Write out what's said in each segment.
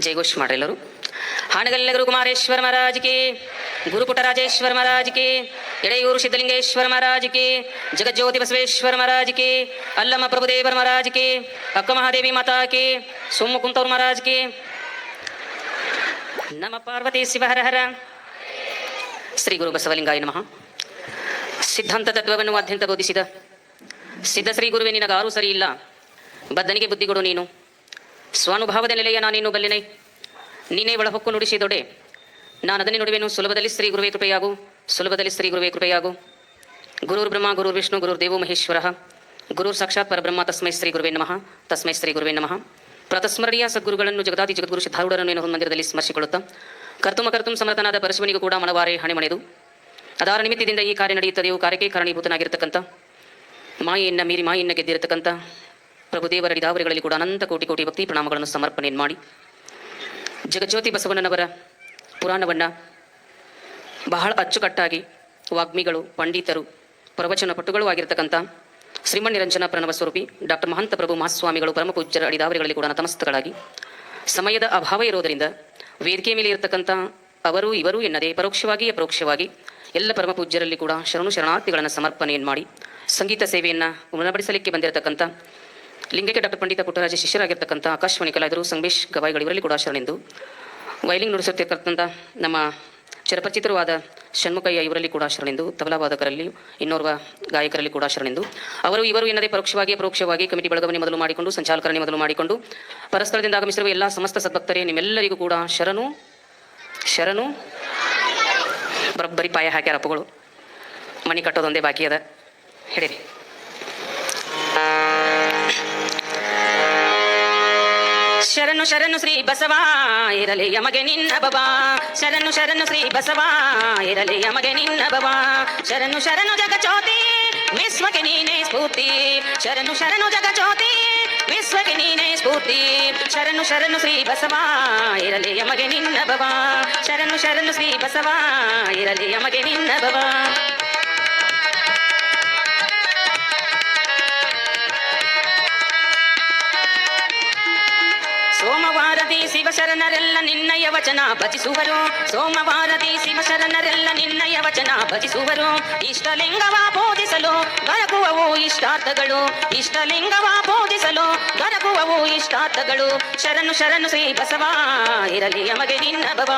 ಜಯಘೋಷ್ ಮಾಡ್ರಿ ಎಲ್ಲರೂ ಹಾನಗಲ್ಲ ಗುರು ಕುಮಾರೇಶ್ವರ ಮಹಾರಾಜ್ ಕಿ ಗುರುಪುಟ ರಾಜೇಶ್ವರ ಮಹಾರಾಜ್ ಕಿ, ಎಡೆಯೂರು ಸಿದ್ಧಲಿಂಗೇಶ್ವರ ಮಹಾರಾಜ್ ಕಿ, ಜಗಜ್ಯೋತಿ ಬಸವೇಶ್ವರ ಮಹಾರಾಜ್ ಕಿ, ಅಲ್ಲಮ್ಮ ಪ್ರಭುದೇವರ ಮಹಾರಾಜ್ ಕಿ, ಅಕ್ಕ ಮಹಾದೇವಿ ಮಾತಾ ಕಿ, ಸೋಮ ಕುಂತವ್ರ ಮಹಾರಾಜ್ ಕಿ. ನಮ ಪಾರ್ವತಿ ಶಿವಹರಹರ ಹರ ಹರ. ಶ್ರೀ ಗುರು ಬಸವಲಿಂಗಾಯ ನಮಃ. ಸಿದ್ಧಾಂತ ತತ್ವವನ್ನು ಅತ್ಯಂತ ಬೋಧಿಸಿದ, ಸಿದ್ಧ ಶ್ರೀ ಗುರುವೆ ನಿನಗಾರು ಸರಿ ಇಲ್ಲ ಬದ್ದನಿಗೆ ಬುದ್ಧಿಗೊಡು ನೀನು. ಸ್ವಾನುಭಾವದ ನೆಲೆಯ ನಾನೇನು ಬಲ್ಲೆನೆ. ನೀನೇ ಒಳಹೊಕ್ಕು ನುಡಿಸಿದೊಡೆ ನಾನು ಅದನ್ನೇ ನುಡುವೆನು. ಸುಲಭದಲ್ಲಿ ಶ್ರೀ ಗುರುವೇ ಕೃಪೆಯಾಗು. ಸುಲಭದಲ್ಲಿ ಶ್ರೀ ಗುರುವೇ ಕೃಪೆಯಾಗು. ಗುರುರ್ ಬ್ರಹ್ಮ, ಗುರುರ್ ವಿಷ್ಣು, ಗುರುರ್ ದೇವೋ ಮಹೇಶ್ವರ. ಗುರುರ್ ಸಾಕ್ಷಾತ್ ಪರಬ್ರಹ್ಮ, ತಸ್ಮೈ ಶ್ರೀ ಗುರುವೇ ನಮಃ. ತಸ್ಮೈ ಶ್ರೀ ಗುರುವೇ ನಮಃ. ಪ್ರತಸ್ಮರಣೀಯ ಸದ್ಗುರುಗಳನ್ನು ಜಗದಾದಿ ಜಗದ್ಗುರು ಸಿದ್ಧಾರೂಢರನ್ನು ಏನು ಮಂದಿರದಲ್ಲಿ ಸ್ಮರಿಸಿಕೊಳ್ಳುತ್ತಾ. ಕರ್ತುಮ ಕರ್ತುಂ ಸಮರ್ಥನಾದ ಪರಶುವನಿಗೂ ಕೂಡ ಮನವಾರೆ ಹಣೆ ಮಣೆದು. ಅದಾರ ನಿಮಿತ್ತದಿಂದ ಈ ಕಾರ್ಯ ನಡೆಯುತ್ತದೆಯೋ, ಕಾರ್ಯಕ್ಕೆ ಕಾರಣೀಭೂತನಾಗಿರ್ತಕ್ಕಂಥ. ಮಾಯೆಯನ್ನ ಮೀರಿ ಮಾಯೆಯನ್ನ ಗೆದ್ದಿರತಕ್ಕಂಥ. ಪ್ರಭುದೇವರ ದಾವರಿಗಳಲ್ಲಿ ಕೂಡ ಅನಂತ ಕೋಟಿ ಕೋಟಿ ಭಕ್ತಿ ಪ್ರಣಾಮಗಳನ್ನು ಸಮರ್ಪಣೆ ಮಾಡಿ. ಜಗಜ್ಯೋತಿ ಬಸವಣ್ಣನವರ ಪುರಾಣವನ್ನು ಬಹಳ ಅಚ್ಚುಕಟ್ಟಾಗಿ ವಾಗ್ಮಿಗಳು, ಪಂಡಿತರು, ಪ್ರವಚನ ಪಟುಗಳು ಆಗಿರತಕ್ಕಂಥ ಶ್ರೀಮನ್ ನಿರಂಜನ ಪ್ರಣವ ಸ್ವರೂಪಿ ಡಾಕ್ಟರ್ ಮಹಂತ ಪ್ರಭು ಮಹಾಸ್ವಾಮಿಗಳು ಪರಮ ಪೂಜ್ಯರ ಅಡಿದಾವರಿಗಳಲ್ಲಿ ಕೂಡ ನತಮಸ್ತಗಳಾಗಿ ಸಮಯದ ಅಭಾವ ಇರೋದರಿಂದ ವೇದಿಕೆ ಮೇಲೆ ಇರತಕ್ಕಂಥ ಅವರು, ಇವರು ಎನ್ನದೇ ಪರೋಕ್ಷವಾಗಿ, ಅಪರೋಕ್ಷವಾಗಿ ಎಲ್ಲ ಪರಮ ಪೂಜ್ಯರಲ್ಲಿ ಕೂಡ ಶರಣು ಶರಣಾರ್ಥಿಗಳನ್ನು ಸಮರ್ಪಣೆಯನ್ನು ಮಾಡಿ, ಸಂಗೀತ ಸೇವೆಯನ್ನು ಉಣಬಡಿಸಲಿಕ್ಕೆ ಬಂದಿರತಕ್ಕಂಥ ಲಿಂಗಕ್ಕೆ ಡಾಕ್ಟರ್ ಪಂಡಿತ ಪುಟ್ಟರಾಜ ಶಿಷ್ಯರಾಗಿರ್ತಕ್ಕಂಥ ಆಕಾಶವಾಣಿ ಕಲಾವಿದರು ಗವಾಯಿಗಳು ಇವರಲ್ಲಿ ಕೂಡ ಆಶರಣೆಂದು ವೈಲಿಂಗ್ ನುಡಿಸುತ್ತಿರ್ತಕ್ಕಂಥ ನಮ್ಮ ಚಿರಪರಿಚಿತರವಾದ ಷಣ್ಮುಖಯ್ಯ ಇವರಲ್ಲಿ ಕೂಡ ಶರಣೆಂದು ತಬಲಾವಾದಕರಲ್ಲಿ ಇನ್ನೋರ್ವ ಗಾಯಕರಲ್ಲಿ ಕೂಡ ಶರಣೆಂದು ಅವರು ಇವರು ಎನ್ನದೇ ಪರೋಕ್ಷವಾಗಿ ಪರೋಕ್ಷವಾಗಿ ಕಮಿಟಿ ಬಳಗವನ್ನೇ ಮೊದಲು ಮಾಡಿಕೊಂಡು, ಸಂಚಾಲಕರನ್ನೇ ಮೊದಲು ಮಾಡಿಕೊಂಡು ಪರಸ್ಥಳದಿಂದ ಆಗಮಿಸಿರುವ ಎಲ್ಲ ಸಮಸ್ತ ಸದ್ಭಕ್ತರೇ, ನಿಮ್ಮೆಲ್ಲರಿಗೂ ಕೂಡ ಶರಣು ಶರಣು. ಬರೋಬ್ಬರಿ ಪಾಯ ಹಾಕ್ಯಾರ ಅಪ್ಪಗಳು. ಮಣಿ ಕಟ್ಟೋದೊಂದೇ ಬಾಕಿ ಅದ. ಹೇಳಿರಿ ಶರಣು ಶರಣು ಶ್ರೀ ಬಸವ ಇರಲಿ ಯಮಗೆ ನಿನ್ನ ಬಬ ಶರಣು ಶರಣು ಶ್ರೀ ಬಸವ ಇರಲಿ ಯಮಗೆ ನಿನ್ನ ಬಬ ಶರಣು ಶರಣು ಚೋತಿ ವಿಶ್ವಕ್ಕೆ ನೀನೇ ಸ್ಫೂರ್ತಿ. ಶರಣು ಶರಣು ಚೋತಿ ವಿಶ್ವಕ್ಕೆ ನೀನೇ ಸ್ಫೂರ್ತಿ. ಶರಣು ಶರಣು ಶ್ರೀ ಬಸವ ಇರಲಿ ಯಮಗೆ ನಿನ್ನ ಬಬ ಶರಣು ಶರಣು ಶ್ರೀ ಬಸವ ಇರಲಿ ಯಮಗೆ ನಿನ್ನ ಬವ ಸೋಮವಾರದಿ ಶಿವಶರಣರೆಲ್ಲ ನಿನ್ನಯ ವಚನ ಭಜಿಸುವರು. ಸೋಮವಾರದಿ ಶಿವಶರಣರೆಲ್ಲ ನಿನ್ನಯ ವಚನ ಭಜಿಸುವರು. ಇಷ್ಟಲಿಂಗವ ಬೋಧಿಸಲು ದೊರಕುವವು ಇಷ್ಟಾರ್ಥಗಳು. ಇಷ್ಟಲಿಂಗವ ಬೋಧಿಸಲು ದೊರಕುವವು ಇಷ್ಟಾರ್ಥಗಳು. ಶರಣು ಶರಣು ಶ್ರೀ ಬಸವ, ಇರಲಿ ಯಮಗೆ ನಿನ್ನ ಭವ.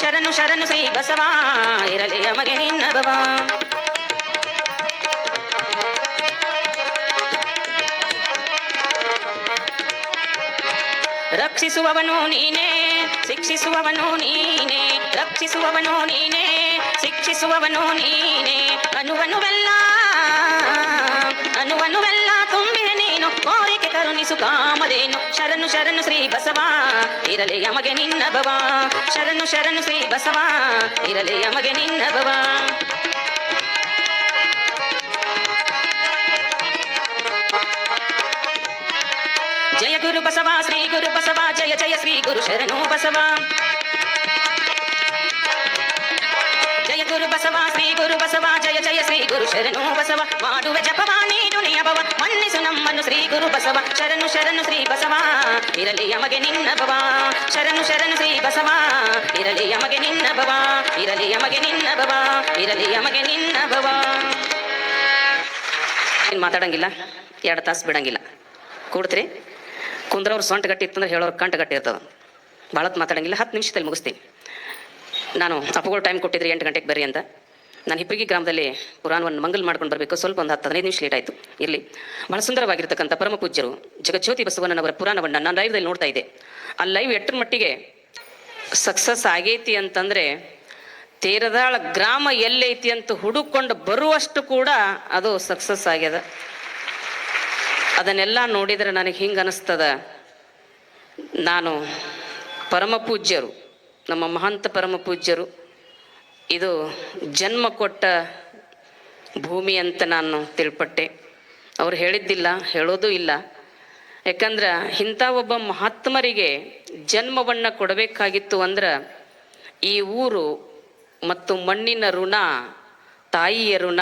ಶರಣು ಶರಣು ಶ್ರೀ ಬಸವ, ಇರಲಿ ಯಮಗೆ ನಿನ್ನ ಭವ. ರಕ್ಷಿಸುವವನು ನೀನೇ, ಶಿಕ್ಷಿಸುವವನು ನೀನೇ, ರಕ್ಷಿಸುವವನು ನೀನೇ, ಶಿಕ್ಷಿಸುವವನು ನೀನೇ. ಅನುವನುವೆಲ್ಲ ಅನುವನುವೆಲ್ಲ ತುಂಬಿದೆ ನೀನು, ಕೋರಿಕೆ ಕರುಣಿಸು ಕಾಮದೇನು ಶರಣು ಶರಣು ಶ್ರೀ ಬಸವ, ಇರಲಿ ಯಮಗೆ ನಿನ್ನ ಭವ. ಶರಣು ಶರಣು ಶ್ರೀ ಬಸವ, ಇರಲಿ ಯಮಗೆ ನಿನ್ನ ಭವ. ಜಯ ಗುರು ಬಸವ, ಶ್ರೀ ಗುರು ಬಸವ. ಜಯ ಜಯ ಶ್ರೀ ಗುರು ಶರಣೋ ಬಸವ. ಜಯ ಗುರು ಬಸವ, ಶ್ರೀ ಗುರು ಬಸವ, ಜಯ ಜಯ ಶ್ರೀ ಗುರು ಶರಣೋ ಬಸವ. ಮಾಡುವ ಜಪವ ನೀಡು ನಿಯಭವ ಮನ್ನಿಸು ನಮ್ಮನ್ನು ಶ್ರೀ ಗುರು ಬಸವ. ಶರಣು ಶರಣು ಶ್ರೀ ಬಸವ, ಇರಲಿ ಯಮಗೆ ನಿನ್ನ ಭವ. ಶರಣು ಶರಣು ಶ್ರೀ ಬಸವ, ಇರಲಿ ಯಮಗೆ ನಿನ್ನ ಭವ. ಇರಲಿ ಯಮಗೆ ನಿನ್ನ ಭವ, ಇರಲಿ ಯಮಗೆ ನಿನ್ನ ಭವ. ಏನು ಮಾತಾಡಂಗಿಲ್ಲ? ಎರಡು ತಾಸು ಬಿಡಂಗಿಲ್ಲ. ಕೂಡ್ತೀರಿ. ಕುಂದ್ರವ್ರು ಸೊಂಟ ಗಟ್ಟಿ ಇತ್ತಂದ್ರೆ ಹೇಳೋರು ಕಂಟ ಗಟ್ಟಿ ಇರ್ತದೆ. ಭಾಳ ಮಾತಾಡಂಗಿಲ್ಲ, ಹತ್ತು ನಿಮಿಷದಲ್ಲಿ ಮುಗಿಸ್ತೀನಿ. ನಾನು ಅಪ್ಪಗಳು ಟೈಮ್ ಕೊಟ್ಟಿದ್ರೆ, ಎಂಟು ಗಂಟೆಗೆ ಬರ್ರಿ ಅಂತ. ನಾನು ಹಿಪ್ಪಿಗೆ ಗ್ರಾಮದಲ್ಲಿ ಪುರಾಣವನ್ನು ಮಂಗಲ್ ಮಾಡ್ಕೊಂಡು ಬರಬೇಕು, ಸ್ವಲ್ಪ ಒಂದು ಹತ್ತು ಹದಿನೈದು ನಿಮಿಷ ಲೇಟ್ ಆಯಿತು. ಇರಲಿ. ಭಾಳ ಸುಂದರವಾಗಿರ್ತಕ್ಕಂಥ ಪರಮ ಪೂಜ್ಯರು ಜಗಜ್ಯೋತಿ ಬಸವಣ್ಣನವರ ಪುರಾಣವನ್ನು ನಾನು ಲೈವ್ದಲ್ಲಿ ನೋಡ್ತಾ ಇದ್ದೆ. ಆ ಲೈವ್ ಎಟ್ಟರ ಮಟ್ಟಿಗೆ ಸಕ್ಸಸ್ ಆಗೈತಿ ಅಂತಂದರೆ, ತೇರದಾಳ ಗ್ರಾಮ ಎಲ್ಲೈತಿ ಅಂತ ಹುಡುಕೊಂಡು ಬರುವಷ್ಟು ಕೂಡ ಅದು ಸಕ್ಸಸ್ ಆಗ್ಯದ. ಅದನ್ನೆಲ್ಲ ನೋಡಿದರೆ ನನಗೆ ಹಿಂಗೆ ಅನಿಸ್ತದ. ನಾನು ಪರಮ ಪೂಜ್ಯರು, ನಮ್ಮ ಮಹಂತ ಪರಮ ಪೂಜ್ಯರು. ಇದು ಜನ್ಮ ಕೊಟ್ಟ ಭೂಮಿ ಅಂತ ನಾನು ತಿಳ್ಪಟ್ಟೆ. ಅವ್ರು ಹೇಳಿದ್ದಿಲ್ಲ, ಹೇಳೋದು ಇಲ್ಲ. ಯಾಕಂದ್ರೆ ಇಂಥ ಒಬ್ಬ ಮಹಾತ್ಮರಿಗೆ ಜನ್ಮವನ್ನು ಕೊಡಬೇಕಾಗಿತ್ತು ಅಂದ್ರೆ ಈ ಊರು ಮತ್ತು ಮಣ್ಣಿನ ಋಣ, ತಾಯಿಯ ಋಣ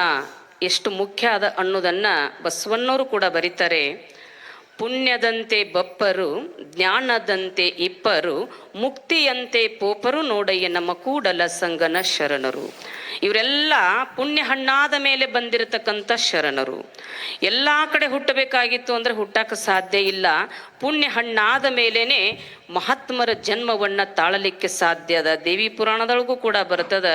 ಎಷ್ಟು ಮುಖ್ಯ ಅದ ಅನ್ನೋದನ್ನು ಬಸವಣ್ಣವರು ಕೂಡ ಬರೀತಾರೆ. ಪುಣ್ಯದಂತೆ ಬಪ್ಪರು ಜ್ಞಾನದಂತೆ ಇಪ್ಪರು ಮುಕ್ತಿಯಂತೆ ಪೋಪರು ನೋಡಯ್ಯ ನಮ್ಮ ಕೂಡಲ ಸಂಗನ ಶರಣರು. ಇವರೆಲ್ಲ ಪುಣ್ಯ ಹಣ್ಣಾದ ಮೇಲೆ ಬಂದಿರತಕ್ಕಂಥ ಶರಣರು. ಎಲ್ಲ ಕಡೆ ಹುಟ್ಟಬೇಕಾಗಿತ್ತು ಅಂದ್ರೆ ಹುಟ್ಟಕ್ಕೆ ಸಾಧ್ಯ ಇಲ್ಲ. ಪುಣ್ಯ ಹಣ್ಣಾದ ಮೇಲೇನೆ ಮಹಾತ್ಮರ ಜನ್ಮವನ್ನ ತಾಳಲಿಕ್ಕೆ ಸಾಧ್ಯ ಅದ. ದೇವಿ ಪುರಾಣದೊಳಗೂ ಕೂಡ ಬರ್ತದ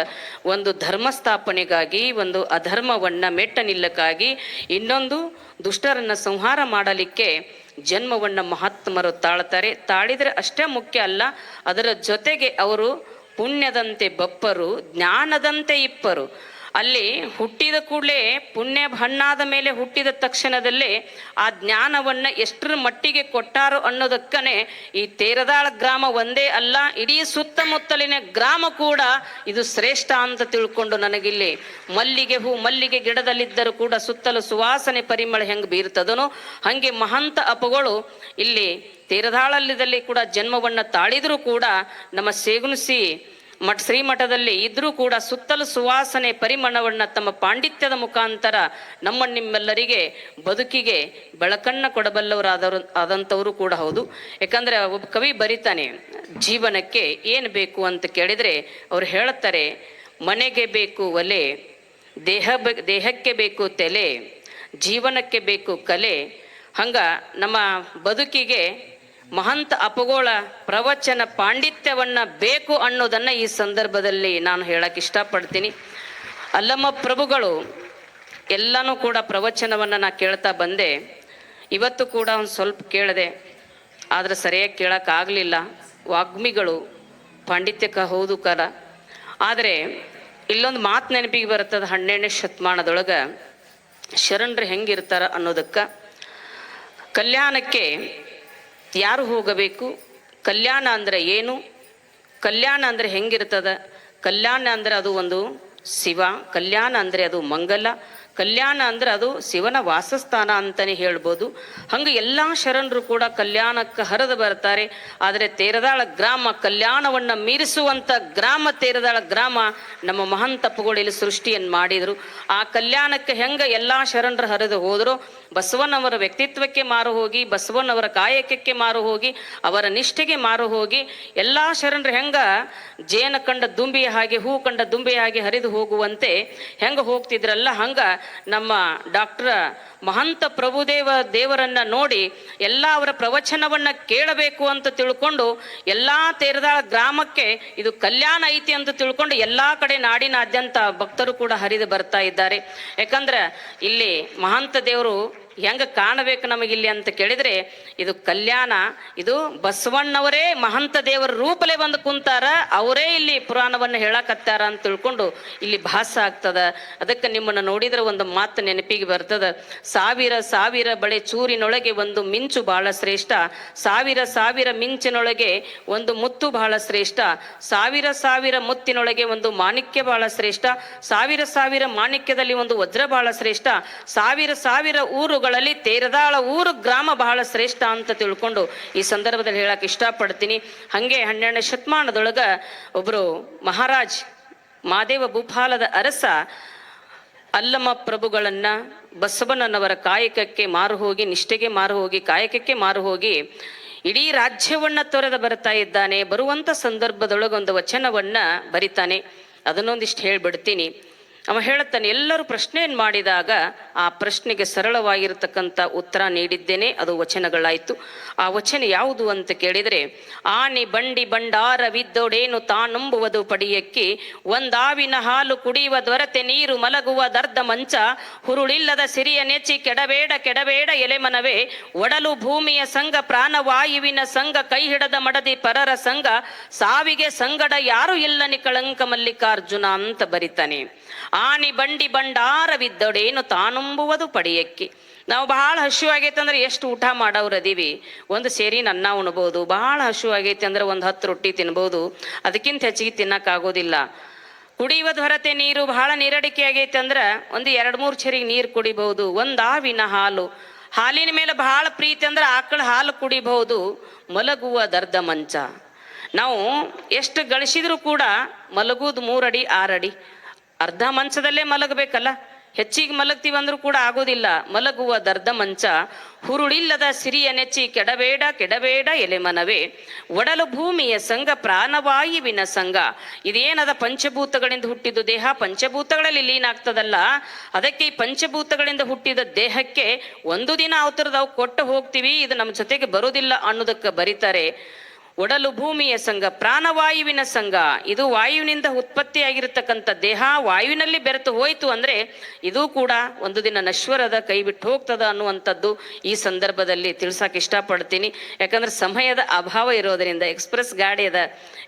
ಒಂದು ಧರ್ಮ ಸ್ಥಾಪನೆಗಾಗಿ ಒಂದು ಅಧರ್ಮವನ್ನ ಮೆಟ್ಟ ನಿಲ್ಲಕ್ಕಾಗಿ ಇನ್ನೊಂದು ದುಷ್ಟರನ್ನ ಸಂಹಾರ ಮಾಡಲಿಕ್ಕೆ ಜನ್ಮವನ್ನ ಮಹಾತ್ಮರು ತಾಳ್ತಾರೆ. ತಾಳಿದರೆ ಅಷ್ಟೇ ಮುಖ್ಯ ಅಲ್ಲ ಅದರ ಜೊತೆಗೆ ಅವರು ಪುಣ್ಯದಂತೆ ಬಪ್ಪರು ಜ್ಞಾನದಂತೆ ಇಪ್ಪರು. ಅಲ್ಲಿ ಹುಟ್ಟಿದ ಕೂಡಲೇ ಪುಣ್ಯ ಹಣ್ಣಾದ ಮೇಲೆ ಹುಟ್ಟಿದ ತಕ್ಷಣದಲ್ಲೇ ಆ ಜ್ಞಾನವನ್ನ ಎಷ್ಟರ ಮಟ್ಟಿಗೆ ಕೊಟ್ಟಾರು ಅನ್ನೋದಕ್ಕನೆ ಈ ತೇರದಾಳ ಗ್ರಾಮ ಒಂದೇ ಅಲ್ಲ, ಇಡೀ ಸುತ್ತಮುತ್ತಲಿನ ಗ್ರಾಮ ಕೂಡ ಇದು ಶ್ರೇಷ್ಠ ಅಂತ ತಿಳ್ಕೊಂಡು ನನಗಿಲ್ಲಿ ಮಲ್ಲಿಗೆ ಹೂ, ಮಲ್ಲಿಗೆ ಗಿಡದಲ್ಲಿದ್ದರೂ ಕೂಡ ಸುತ್ತಲೂ ಸುವಾಸನೆ ಪರಿಮಳ ಹೆಂಗೆ ಬೀರ್ತದನೋ, ಹಾಗೆ ಮಹಂತ ಅಪಗಳು ಇಲ್ಲಿ ತೇರದಾಳಲ್ಲಿದಲ್ಲಿ ಕೂಡ ಜನ್ಮವನ್ನ ತಾಳಿದರೂ ಕೂಡ ನಮ್ಮ ಸೇಗುಣಿಸಿ ಮಠ ಶ್ರೀಮಠದಲ್ಲಿ ಇದ್ರೂ ಕೂಡ ಸುತ್ತಲೂ ಸುವಾಸನೆ ಪರಿಮಳವನ್ನು ತಮ್ಮ ಪಾಂಡಿತ್ಯದ ಮುಖಾಂತರ ನಮ್ಮ ನಿಮ್ಮೆಲ್ಲರಿಗೆ ಬದುಕಿಗೆ ಬೆಳಕನ್ನ ಕೊಡಬಲ್ಲವರಾದವರು ಆದಂಥವರು ಕೂಡ ಹೌದು. ಯಾಕಂದ್ರೆ ಒಬ್ಬ ಕವಿ ಬರಿತಾನೆ, ಜೀವನಕ್ಕೆ ಏನು ಬೇಕು ಅಂತ ಕೇಳಿದ್ರೆ ಅವ್ರು ಹೇಳುತ್ತಾರೆ, ಮನೆಗೆ ಬೇಕು ಒಲೆ, ದೇಹ ದೇಹಕ್ಕೆ ಬೇಕು ತಲೆ, ಜೀವನಕ್ಕೆ ಬೇಕು ಕಲೆ. ಹಂಗ ನಮ್ಮ ಬದುಕಿಗೆ ಮಹಂತ ಅಪಗೋಳ ಪ್ರವಚನ ಪಾಂಡಿತ್ಯವನ್ನ ಬೇಕು ಅನ್ನೋದನ್ನ ಈ ಸಂದರ್ಭದಲ್ಲಿ ನಾನು ಹೇಳಕ್ ಇಷ್ಟಪಡ್ತೀನಿ. ಅಲ್ಲಮ್ಮ ಪ್ರಭುಗಳು, ಎಲ್ಲನೂ ಕೂಡ ಪ್ರವಚನವನ್ನ ನಾ ಕೇಳ್ತಾ ಬಂದೆ. ಇವತ್ತು ಕೂಡ ಒಂದು ಸ್ವಲ್ಪ ಕೇಳಿದೆ, ಆದ್ರೆ ಸರಿಯಾಗಿ ಕೇಳಕ್ಕಾಗಲಿಲ್ಲ ವಾಗ್ಮಿಗಳು ಪಾಂಡಿತ್ಯಕ್ಕೆ ಹೌದು ಕರ. ಆದರೆ ಇಲ್ಲೊಂದು ಮಾತು ನೆನಪಿಗೆ ಬರ್ತದ ಹನ್ನೆರಡನೇ ಶತಮಾನದೊಳಗೆ, ಶರಣರು ಹೆಂಗಿರ್ತಾರ ಅನ್ನೋದಕ್ಕೆ, ಕಲ್ಯಾಣಕ್ಕೆ ಯಾರು ಹೋಗಬೇಕು? ಕಲ್ಯಾಣ ಅಂದ್ರೆ ಏನು? ಕಲ್ಯಾಣ ಅಂದ್ರೆ ಹೆಂಗಿರ್ತದ? ಕಲ್ಯಾಣ ಅಂದ್ರೆ ಅದು ಒಂದು ಶಿವ, ಕಲ್ಯಾಣ ಅಂದರೆ ಅದು ಮಂಗಲ ಕಲ್ಯಾಣ ಅಂದ್ರೆ ಅದು ಶಿವನ ವಾಸಸ್ಥಾನ ಅಂತಾನೆ ಹೇಳ್ಬೋದು. ಹಂಗೆ ಎಲ್ಲ ಶರಣರು ಕೂಡ ಕಲ್ಯಾಣಕ್ಕೆ ಹರಿದು ಬರ್ತಾರೆ ಆದರೆ ತೇರದಾಳ ಗ್ರಾಮ ಕಲ್ಯಾಣವನ್ನ ಮೀರಿಸುವಂತ ಗ್ರಾಮ ತೇರದಾಳ ಗ್ರಾಮ ನಮ್ಮ ಮಹಾನ್ ಇಲ್ಲಿ ಸೃಷ್ಟಿಯನ್ನು ಮಾಡಿದ್ರು. ಆ ಕಲ್ಯಾಣಕ್ಕೆ ಹೆಂಗೆ ಎಲ್ಲ ಶರಣರು ಹರಿದು ಹೋದರು, ಬಸವನವರ ವ್ಯಕ್ತಿತ್ವಕ್ಕೆ ಮಾರು ಹೋಗಿ, ಬಸವನವರ ಕಾಯಕಕ್ಕೆ ಮಾರು ಹೋಗಿ, ಅವರ ನಿಷ್ಠೆಗೆ ಮಾರು ಹೋಗಿ, ಎಲ್ಲ ಶರಣರು ಹೆಂಗೆ ಜೇನ ಕಂಡ ದುಂಬಿಯ ಹಾಗೆ, ಹೂ ಕಂಡ ದುಂಬಿಯ ಹಾಗೆ ಹರಿದು ಹೋಗುವಂತೆ ಹೆಂಗೆ ಹೋಗ್ತಿದ್ರಲ್ಲ, ಹಂಗ ನಮ್ಮ ಡಾಕ್ಟರ್ ಮಹಂತ ಪ್ರಭುದೇವ ದೇವರನ್ನ ನೋಡಿ ಎಲ್ಲ ಅವರ ಪ್ರವಚನವನ್ನ ಕೇಳಬೇಕು ಅಂತ ತಿಳ್ಕೊಂಡು ಎಲ್ಲಾ ತೇರದಾಳ ಗ್ರಾಮಕ್ಕೆ ಇದು ಕಲ್ಯಾಣ ಐತಿ ಅಂತ ತಿಳ್ಕೊಂಡು ಎಲ್ಲಾ ಕಡೆ ನಾಡಿನಾದ್ಯಂತ ಭಕ್ತರು ಕೂಡ ಹರಿದು ಬರ್ತಾ ಇದ್ದಾರೆ. ಯಾಕಂದ್ರೆ ಇಲ್ಲಿ ಮಹಂತ ದೇವರು ಹೆಂಗ ಕಾಣಬೇಕು ನಮಗಿಲ್ಲಿ ಅಂತ ಕೇಳಿದ್ರೆ, ಇದು ಕಲ್ಯಾಣ, ಇದು ಬಸವಣ್ಣವರೇ ಮಹಂತ ದೇವರ ರೂಪಲೇ ಬಂದು ಕುಂತಾರ, ಅವರೇ ಇಲ್ಲಿ ಪುರಾಣವನ್ನು ಹೇಳಕತ್ತಾರ ಅಂತ ತಿಳ್ಕೊಂಡು ಇಲ್ಲಿ ಭಾಸ ಆಗ್ತದ. ಅದಕ್ಕೆ ನಿಮ್ಮನ್ನು ನೋಡಿದ್ರೆ ಒಂದು ಮಾತು ನೆನಪಿಗೆ ಬರ್ತದ. ಸಾವಿರ ಸಾವಿರ ಬಳೆ ಚೂರಿನೊಳಗೆ ಒಂದು ಮಿಂಚು ಬಹಳ ಶ್ರೇಷ್ಠ. ಸಾವಿರ ಸಾವಿರ ಮಿಂಚಿನೊಳಗೆ ಒಂದು ಮುತ್ತು ಬಹಳ ಶ್ರೇಷ್ಠ. ಸಾವಿರ ಸಾವಿರ ಮುತ್ತಿನೊಳಗೆ ಒಂದು ಮಾಣಿಕ್ಯ ಬಹಳ ಶ್ರೇಷ್ಠ. ಸಾವಿರ ಸಾವಿರ ಮಾಣಿಕ್ಯದಲ್ಲಿ ಒಂದು ವಜ್ರ ಬಹಳ ಶ್ರೇಷ್ಠ. ಸಾವಿರ ಸಾವಿರ ಊರುಗಳಲ್ಲಿ ತೇರದಾಳ ಊರು ಗ್ರಾಮ ಬಹಳ ಶ್ರೇಷ್ಠ ಅಂತ ತಿಳ್ಕೊಂಡು ಈ ಸಂದರ್ಭದಲ್ಲಿ ಹೇಳಕ್ಕೆ ಇಷ್ಟಪಡ್ತೀನಿ. ಹಂಗೆ ಹನ್ನೆರಡನೇ ಶತಮಾನದೊಳಗ ಒಬ್ಬರು ಮಹಾರಾಜ್ ಮಾದೇವ ಭೂಪಾಲದ ಅರಸ ಅಲ್ಲಮ ಪ್ರಭುಗಳನ್ನ ಬಸವಣ್ಣನವರ ಕಾಯಕಕ್ಕೆ ಮಾರು ಹೋಗಿ, ನಿಷ್ಠೆಗೆ ಮಾರು ಹೋಗಿ, ಕಾಯಕಕ್ಕೆ ಮಾರು ಹೋಗಿ ಇಡೀ ರಾಜ್ಯವನ್ನ ತೊರೆದು ಬರ್ತಾ ಇದ್ದಾನೆ. ಬರುವಂತ ಸಂದರ್ಭದೊಳಗೊಂದು ವಚನವನ್ನ ಬರಿತಾನೆ. ಅದನ್ನೊಂದಿಷ್ಟು ಹೇಳ್ಬಿಡ್ತೀನಿ. ಅವ ಹೇಳುತ್ತಾನೆ, ಎಲ್ಲರೂ ಪ್ರಶ್ನೆಯನ್ನು ಮಾಡಿದಾಗ ಆ ಪ್ರಶ್ನೆಗೆ ಸರಳವಾಗಿರತಕ್ಕಂಥ ಉತ್ತರ ನೀಡಿದ್ದೇನೆ, ಅದು ವಚನಗಳಾಯಿತು. ಆ ವಚನ ಯಾವುದು ಅಂತ ಕೇಳಿದರೆ, ಆನೆ ಬಂಡಿ ಬಂಡಾರವಿದ್ದೊಡೇನು ತಾನುಂಬುವುದು ಪಡಿಯಕ್ಕೆ, ಒಂದಾವಿನ ಹಾಲು ಕುಡಿಯುವ ದೊರತೆ ನೀರು ಮಲಗುವ ದರ್ದ ಮಂಚ, ಹುರುಳಿಲ್ಲದ ಸಿರಿಯ ನೆಚ್ಚಿ ಕೆಡಬೇಡ ಕೆಡಬೇಡ ಎಲೆಮನವೇ ಒಡಲು ಭೂಮಿಯ ಸಂಘ ಪ್ರಾಣವಾಯುವಿನ ಸಂಘ, ಕೈ ಹಿಡದ ಮಡದಿ ಪರರ ಸಂಘ, ಸಾವಿಗೆ ಸಂಗಡ ಯಾರು ಇಲ್ಲನಿ ಕಳಂಕ ಮಲ್ಲಿಕಾರ್ಜುನ ಅಂತ ಬರಿತಾನೆ. ಆನಿ ಬಂಡಿ ಬಂಡಾರವಿದ್ದೊಡೇನು ತಾನುಂಬುವುದು ಪಡೆಯಕ್ಕೆ. ನಾವು ಬಹಳ ಹಸಿವಾಗೈತೆ ಅಂದ್ರೆ ಎಷ್ಟು ಊಟ ಮಾಡೋರು ಅದೀವಿ ಒಂದು ಸೇರಿ ಅನ್ನ ಉಣ್ಬೋದು, ಬಹಳ ಹಸಿವಾಗೈತೆ ಅಂದ್ರೆ ಒಂದು ಹತ್ತು ರೊಟ್ಟಿ ತಿನ್ಬೋದು. ಅದಕ್ಕಿಂತ ಹೆಚ್ಚಿಗೆ ತಿನ್ನಕ್ಕಾಗೋದಿಲ್ಲ. ಕುಡಿಯುವ ಹೊರತೆ ನೀರು, ಬಹಳ ನೀರಡಿಕೆ ಆಗೈತೆ ಅಂದ್ರೆ ಒಂದು ಎರಡು ಮೂರು ಚರಿಗೆ ನೀರು ಕುಡಿಬಹುದು ಒಂದು ಆವಿನ ಹಾಲು. ಹಾಲಿನ ಮೇಲೆ ಬಹಳ ಪ್ರೀತಿ ಅಂದ್ರೆ ಆಕಳ ಹಾಲು ಕುಡಿಬಹುದು ಮಲಗುವ ದರ್ದ ಮಂಚ. ನಾವು ಎಷ್ಟು ಗಳಿಸಿದ್ರು ಕೂಡ ಮಲಗುವುದು ಮೂರಡಿ, ಆರಡಿ. ಅರ್ಧ ಮಂಚದಲ್ಲೇ ಮಲಗಬೇಕಲ್ಲ? ಹೆಚ್ಚಿಗೆ ಮಲಗ್ತೀವಿ ಅಂದ್ರೂ ಕೂಡ ಆಗೋದಿಲ್ಲ. ಮಲಗುವ ದರ್ಧ ಮಂಚ, ಹುರುಳಿಲ್ಲದ ಸಿರಿಯ ನೆಚ್ಚಿ, ಕೆಡಬೇಡ ಕೆಡಬೇಡ ಎಲೆ ಮನವೇ. ಒಡಲು ಭೂಮಿಯ ಸಂಘ ಪ್ರಾಣವಾಯುವಿನ ಸಂಘ. ಇದೇನದ ಪಂಚಭೂತಗಳಿಂದ ಹುಟ್ಟಿದ್ದು ದೇಹ? ಪಂಚಭೂತಗಳಲ್ಲಿ ಲೀನ ಆಗ್ತದಲ್ಲ. ಅದಕ್ಕೆ ಈ ಪಂಚಭೂತಗಳಿಂದ ಹುಟ್ಟಿದ ದೇಹಕ್ಕೆ ಒಂದು ದಿನ ಅವತರದವು ಕೊಟ್ಟು ಹೋಗ್ತೀವಿ. ಇದು ನಮ್ಮ ಜೊತೆಗೆ ಬರೋದಿಲ್ಲ ಅನ್ನೋದಕ್ಕೆ ಬರೀತಾರೆ. ಒಡಲು ಭೂಮಿಯ ಸಂಘ, ಪ್ರಾಣವಾಯುವಿನ ಸಂಘ, ಇದು ವಾಯುವಿನಿಂದ ಉತ್ಪತ್ತಿಯಾಗಿರತಕ್ಕಂಥ ದೇಹ, ವಾಯುವಿನಲ್ಲಿ ಬೆರೆತು ಹೋಯಿತು ಅಂದ್ರೆ ಇದು ಕೂಡ ಒಂದು ದಿನ ನಶ್ವರದ ಕೈ ಬಿಟ್ಟು ಹೋಗ್ತದ ಅನ್ನುವಂಥದ್ದು ಈ ಸಂದರ್ಭದಲ್ಲಿ ತಿಳ್ಸಕ್ಕೆ ಇಷ್ಟಪಡ್ತೀನಿ. ಯಾಕಂದ್ರೆ ಸಮಯದ ಅಭಾವ ಇರೋದರಿಂದ ಎಕ್ಸ್ಪ್ರೆಸ್ ಗಾಡಿ ಅದ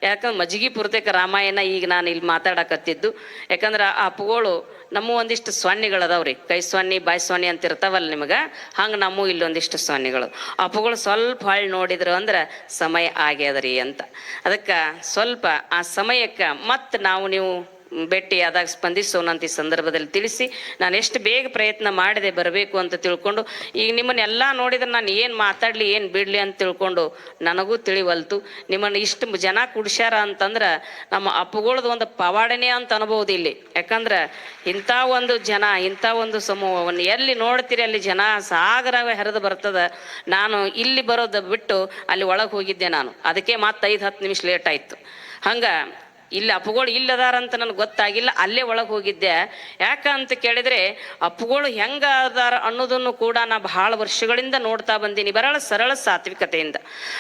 ಯಾಕಂದ್ರೆ ಮಜ್ಗಿ ಪೂರ್ತಕ ರಾಮಾಯಣ ಈಗ ನಾನು ಇಲ್ಲಿ ಮಾತಾಡಕತ್ತಿದ್ದು. ಯಾಕಂದ್ರೆ ಆ ಅಪ್ಪುಗಳು ನಮ್ಮ ಒಂದಿಷ್ಟು ಸೊನ್ನಿಗಳದಾವ್ರಿ ಕೈ ಸೊನ್ನಿ ಬಾಯಿ ಸೊನ್ನಿ ಅಂತ ಇರ್ತಾವಲ್ಲ ನಿಮಗೆ? ಹಂಗೆ ನಮ್ಮ ಇಲ್ಲೊಂದಿಷ್ಟು ಸೊನ್ನಿಗಳು ಅಪ್ಪುಗಳು ಸ್ವಲ್ಪ ಹಾಳು ನೋಡಿದ್ರು ಅಂದ್ರೆ ಸಮಯ ಆಗ್ಯದ ರೀ ಅಂತ. ಅದಕ್ಕೆ ಸ್ವಲ್ಪ ಆ ಸಮಯಕ್ಕೆ ಮತ್ತೆ ನಾವು ನೀವು ಭೇಟಿ ಆದಾಗ ಸ್ಪಂದಿಸೋಣ ಅಂತ ಈ ಸಂದರ್ಭದಲ್ಲಿ ತಿಳಿಸಿ, ನಾನು ಎಷ್ಟು ಬೇಗ ಪ್ರಯತ್ನ ಮಾಡಿದೆ ಬರಬೇಕು ಅಂತ ತಿಳ್ಕೊಂಡು, ಈಗ ನಿಮ್ಮನ್ನೆಲ್ಲ ನೋಡಿದ್ರೆ ನಾನು ಏನು ಮಾತಾಡಲಿ, ಏನು ಬಿಡಲಿ ಅಂತ ತಿಳ್ಕೊಂಡು ನನಗೂ ತಿಳಿವಲ್ತು. ನಿಮ್ಮನ್ನು ಇಷ್ಟು ಜನ ಕುಡ್ಸ್ಯಾರ ಅಂತಂದ್ರೆ ನಮ್ಮ ಅಪ್ಪುಗಳದ್ದು ಒಂದು ಪವಾಡನೆ ಅಂತ ಅನ್ಬೋದು ಇಲ್ಲಿ. ಯಾಕಂದ್ರೆ ಇಂಥ ಒಂದು ಜನ, ಇಂಥ ಒಂದು ಸಮೂಹವನ್ನು ಎಲ್ಲಿ ನೋಡ್ತೀರಿ, ಅಲ್ಲಿ ಜನ ಸಾಗರವೇ ಹರಿದು ಬರ್ತದ. ನಾನು ಇಲ್ಲಿ ಬರೋದು ಬಿಟ್ಟು ಅಲ್ಲಿ ಒಳಗೆ ಹೋಗಿದ್ದೆ ನಾನು. ಅದಕ್ಕೆ ಮತ್ತೆ ಐದು ಹತ್ತು ನಿಮಿಷ ಲೇಟ್ ಆಯಿತು. ಹಂಗೆ ಇಲ್ಲಿ, ಅಪ್ಪುಗಳು ಇಲ್ಲದಾರಂತ ನನಗೆ ಗೊತ್ತಾಗಿಲ್ಲ, ಅಲ್ಲೇ ಒಳಗೆ ಹೋಗಿದ್ದೆ. ಯಾಕಂತ ಕೇಳಿದ್ರೆ, ಅಪ್ಪುಗಳು ಹೆಂಗ ಅದಾರ ಅನ್ನೋದನ್ನು ಕೂಡ ನಾ ಬಹಳ ವರ್ಷಗಳಿಂದ ನೋಡ್ತಾ ಬಂದೀನಿ. ಬರಳ ಸರಳ ಸಾತ್ವಿಕತೆಯಿಂದ.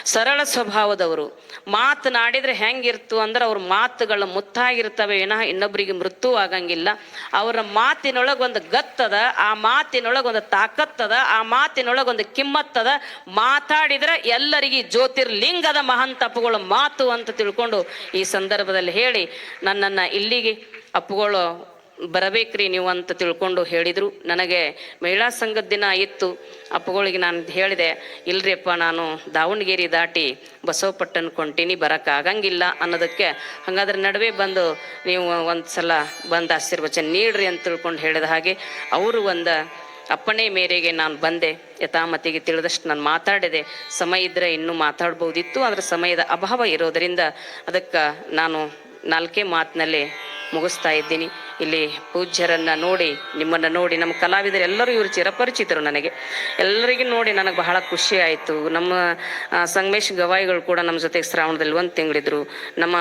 ಸರಳ ಸ್ವಭಾವದವರು. ಮಾತನಾಡಿದರೆ ಹೆಂಗಿರ್ತು ಅಂದ್ರೆ ಅವ್ರ ಮಾತುಗಳು ಮುತ್ತಾಗಿರ್ತವೆ ಏನೋ ಇನ್ನೊಬ್ಬರಿಗೆ ಮೃತ್ಯು ಆಗಂಗಿಲ್ಲ. ಅವರ ಮಾತಿನೊಳಗೊಂದು ಗತ್ತದ, ಆ ಮಾತಿನೊಳಗೆ ಒಂದು ತಾಕತ್ತದ, ಆ ಮಾತಿನೊಳಗೊಂದು ಕಿಮ್ಮತ್ತದ, ಮಾತಾಡಿದ್ರೆ ಎಲ್ಲರಿಗೆ ಜ್ಯೋತಿರ್ಲಿಂಗದ ಮಹಂತ ಅಪ್ಪುಗಳ ಮಾತು ಅಂತ ತಿಳ್ಕೊಂಡು ಈ ಸಂದರ್ಭದಲ್ಲಿ ಹೇಳಿ ನನ್ನನ್ನು ಇಲ್ಲಿಗೆ ಅಪ್ಪುಗಳು ಬರಬೇಕ್ರಿ ನೀವು ಅಂತ ತಿಳ್ಕೊಂಡು ಹೇಳಿದರು. ನನಗೆ ಮಹಿಳಾ ಸಂಘದ ದಿನ ಇತ್ತು. ಅಪ್ಪುಗಳಿಗೆ ನಾನು ಹೇಳಿದೆ ಇಲ್ರಿಯಪ್ಪ ನಾನು ದಾವಣಗೆರೆ ದಾಟಿ ಬಸವಪಟ್ಟಣ ಕೊಂಟಿನಿ ಬರೋಕ್ಕಾಗಂಗಿಲ್ಲ ಅನ್ನೋದಕ್ಕೆ. ಹಾಗಾದ್ರೆ ನಡುವೆ ಬಂದು ನೀವು ಒಂದು ಸಲ ಬಂದು ಆಶೀರ್ವಚನ ನೀಡ್ರಿ ಅಂತ ತಿಳ್ಕೊಂಡು ಹೇಳಿದ ಹಾಗೆ ಅವರು ಒಂದು ಅಪ್ಪಣೆ ಮೇರೆಗೆ ನಾನು ಬಂದೆ. ಯಥಾಮತಿಗೆ ತಿಳಿದಷ್ಟು ನಾನು ಮಾತಾಡಿದೆ. ಸಮಯ ಇದ್ದರೆ ಇನ್ನೂ ಮಾತಾಡ್ಬೋದಿತ್ತು, ಆದರೆ ಸಮಯದ ಅಭಾವ ಇರೋದರಿಂದ ಅದಕ್ಕೆ ನಾನು ನಾಲ್ಕೇ ಮಾತಿನಲ್ಲಿ ಮುಗಿಸ್ತಾ ಇದ್ದೀನಿ. ಇಲ್ಲಿ ಪೂಜ್ಯರನ್ನ ನೋಡಿ, ನಿಮ್ಮನ್ನು ನೋಡಿ, ನಮ್ಮ ಕಲಾವಿದರು ಎಲ್ಲರೂ ಇವರು ಚಿರಪರಿಚಿತರು ನನಗೆ. ಎಲ್ಲರಿಗೂ ನೋಡಿ ನನಗೆ ಬಹಳ ಖುಷಿ ಆಯಿತು. ನಮ್ಮ ಸಂಗಮೇಶ್ ಗವಾಯಿಗಳು ಕೂಡ ನಮ್ಮ ಜೊತೆಗೆ ಶ್ರಾವಣದಲ್ಲಿ ಒಂದು ತಿಂಗಳಿದ್ರು. ನಮ್ಮ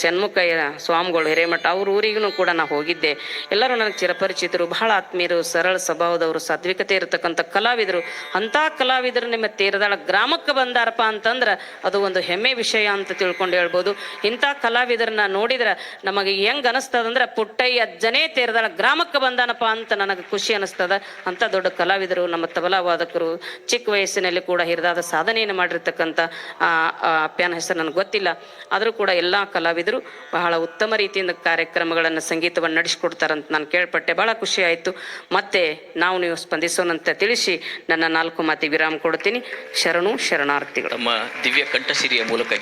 ಷಣ್ಮುಖಯ್ಯ ಸ್ವಾಮಿಗಳು, ಹಿರೇಮಠ, ಅವ್ರ ಊರಿಗೂ ಕೂಡ ನಾ ಹೋಗಿದ್ದೆ. ಎಲ್ಲರೂ ನನಗೆ ಚಿರಪರಿಚಿತರು, ಬಹಳ ಆತ್ಮೀಯರು, ಸರಳ ಸ್ವಭಾವದವರು, ಸಾತ್ವಿಕತೆ ಇರತಕ್ಕಂಥ ಕಲಾವಿದರು. ಅಂಥ ಕಲಾವಿದರು ನಿಮ್ಮ ತೀರದಾಳ ಗ್ರಾಮಕ್ಕೆ ಬಂದಾರಪ್ಪ ಅಂತಂದ್ರೆ ಅದು ಒಂದು ಹೆಮ್ಮೆ ವಿಷಯ ಅಂತ ತಿಳ್ಕೊಂಡು ಹೇಳ್ಬೋದು. ಇಂಥ ಕಲಾವಿದರನ್ನ ನೋಡಿದ್ರೆ ನಮಗೆ ಹೆಂಗ್ ಅನಿಸ್ತದಂದ್ರೆ ಪುಟ್ಟಯ್ಯ ಅಜ್ಜನೇ ತೀರದಾಳ ಗ್ರಾಮಕ್ಕೆ ಬಂದಾನಪ್ಪ ಅಂತ ನನಗೆ ಖುಷಿ ಅನಿಸ್ತದ ಅಂತ ದೊಡ್ಡ ಕಲಾವಿದರು, ನಮ್ಮ ತಬಲಾ ವಾದಕರು, ಚಿಕ್ಕ ವಯಸ್ಸಿನಲ್ಲಿ ಕೂಡ ಹಿರಿದಾದ ಸಾಧನೆಯನ್ನು ಮಾಡಿರ್ತಕ್ಕಂಥ ಅಪ್ಯಾನ ಹೆಸರು ನನಗೆ ಗೊತ್ತಿಲ್ಲ. ಆದರೂ ಕೂಡ ಎಲ್ಲ ಕಲಾವಿದರು ಬಹಳ ಉತ್ತಮ ರೀತಿಯಿಂದ ಕಾರ್ಯಕ್ರಮಗಳನ್ನು, ಸಂಗೀತವನ್ನು ನಡೆಸಿಕೊಡ್ತಾರಂತ ನಾನು ಕೇಳ್ಪಟ್ಟೆ. ಬಹಳ ಖುಷಿ ಆಯಿತು. ಮತ್ತೆ ನಾವು ನೀವು ಸ್ಪಂದಿಸೋಣಂತ ತಿಳಿಸಿ ನನ್ನ ನಾಲ್ಕು ಮಾತಿ ವಿರಾಮ ಕೊಡ್ತೀನಿ. ಶರಣು ಶರಣಾರ್ಥಿಗಳು. ದಿವ್ಯ ಕಂಠಸಿರಿಯ ಮೂಲಕ